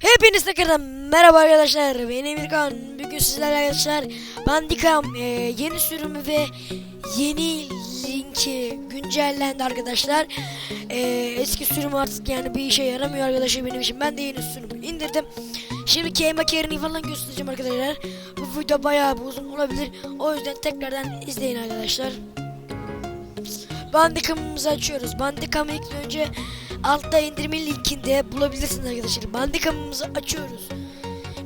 Tekrardan merhaba arkadaşlar. Ben Emirkan. Bugün sizlerle arkadaşlar Bandicam e, yeni sürümü ve yeni linki güncellendi arkadaşlar. E, eski sürüm artık yani bir işe yaramıyor arkadaşlar benim için. Ben de yeni sürümü indirdim. Şimdi keyma kerini falan göstereceğim arkadaşlar. Bu video bayağı bir uzun olabilir. O yüzden tekrardan izleyin arkadaşlar. Bandicam'ımızı açıyoruz. Bandicam'ı ilk önce altta indirme linkinde bulabilirsiniz arkadaşlar. Bandicam'ımızı açıyoruz.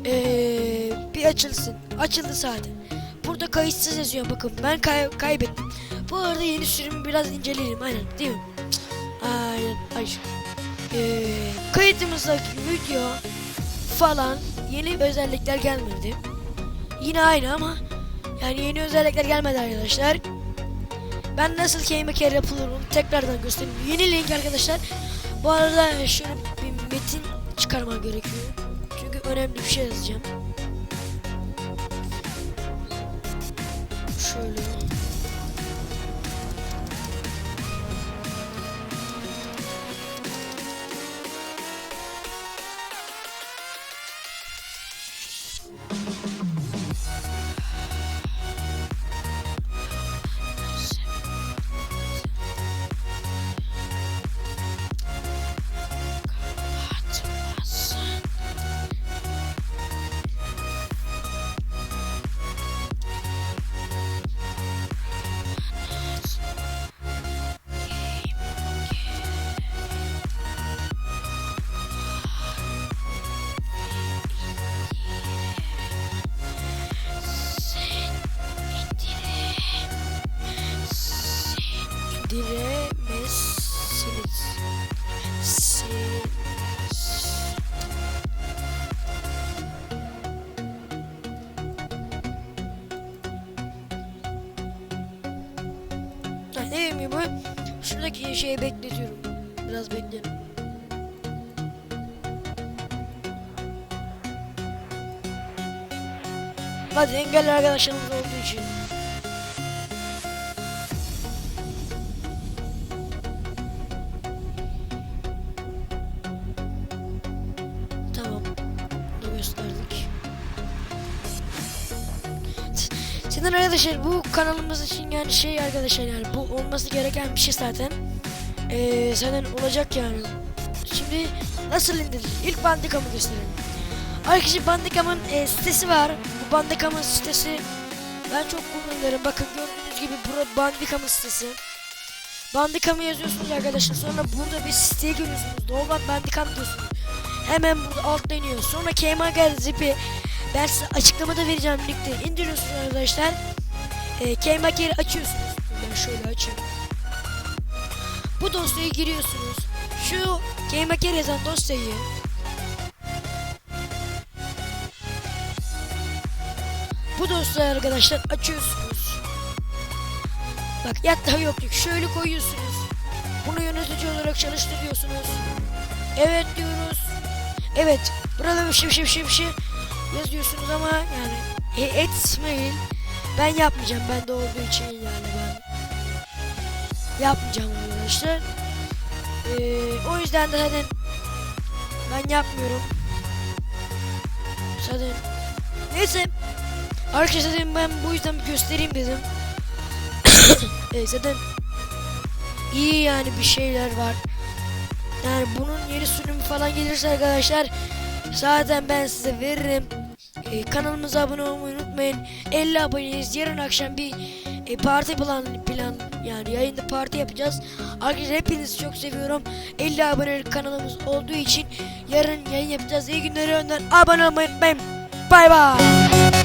Ee, bir açılsın. Açıldı zaten. Burada kayıtsız yazıyor bakın. Ben kay- kaybettim. Bu arada yeni sürümü biraz inceleyelim. Aynen değil mi? Aynen. Hayır. Ee, kayıtımızdaki video falan yeni özellikler gelmedi. Yine aynı ama yani yeni özellikler gelmedi arkadaşlar. Ben nasıl keyme care yapılır onu tekrardan göstereyim. Yeni link arkadaşlar. Bu arada şöyle bir metin çıkarmam gerekiyor. Çünkü önemli bir şey yazacağım. Şöyle. Diremezsiniz. Siz. Ne mi bu? Şuradaki şeyi bekletiyorum. Biraz bekleyelim. Hadi engelli arkadaşlarımız olduğu için. Sizden arkadaşlar bu kanalımız için yani şey arkadaşlar yani bu olması gereken bir şey zaten. Ee, zaten olacak yani. Şimdi nasıl indirilir? İlk Bandicam'ı gösterelim. Arkadaşlar Bandicam'ın e, sitesi var. Bu Bandicam'ın sitesi ben çok kullanıyorum. Bakın gördüğünüz gibi burada Bandicam'ın sitesi. Bandicam'ı yazıyorsunuz arkadaşlar. Sonra burada bir siteye giriyorsunuz. Doğal Bandicam diyorsunuz. Hemen burada altta iniyor. Sonra Kmagal Zip'i ben size açıklamada vereceğim linkte indiriyorsunuz arkadaşlar. E, Kmagal'i açıyorsunuz. Ben şöyle açayım. Bu dosyaya giriyorsunuz. Şu Kmagal yazan dosyayı Bu dosyayı arkadaşlar açıyorsunuz. Bak yat daha yok yok. Şöyle koyuyorsunuz. Bunu yönetici olarak çalıştırıyorsunuz. Evet diyoruz. Evet. Burada bir şey bir şey bir şey bir şey yazıyorsunuz ama yani e, etmeyin. Ben yapmayacağım. Ben de olduğu için yani ben yapmayacağım arkadaşlar. Ee, o yüzden de zaten ben yapmıyorum. Zaten neyse Arkadaşlar dedim ben bu yüzden bir göstereyim dedim. e, zaten iyi yani bir şeyler var. Yani bunun yeni sürümü falan gelirse arkadaşlar zaten ben size veririm. E, kanalımıza abone olmayı unutmayın. 50 aboneyiz. Yarın akşam bir e, parti plan plan yani yayında parti yapacağız. Arkadaşlar hepinizi çok seviyorum. 50 abonelik kanalımız olduğu için yarın yayın yapacağız. İyi günler önden abone olmayı unutmayın. Bay bay.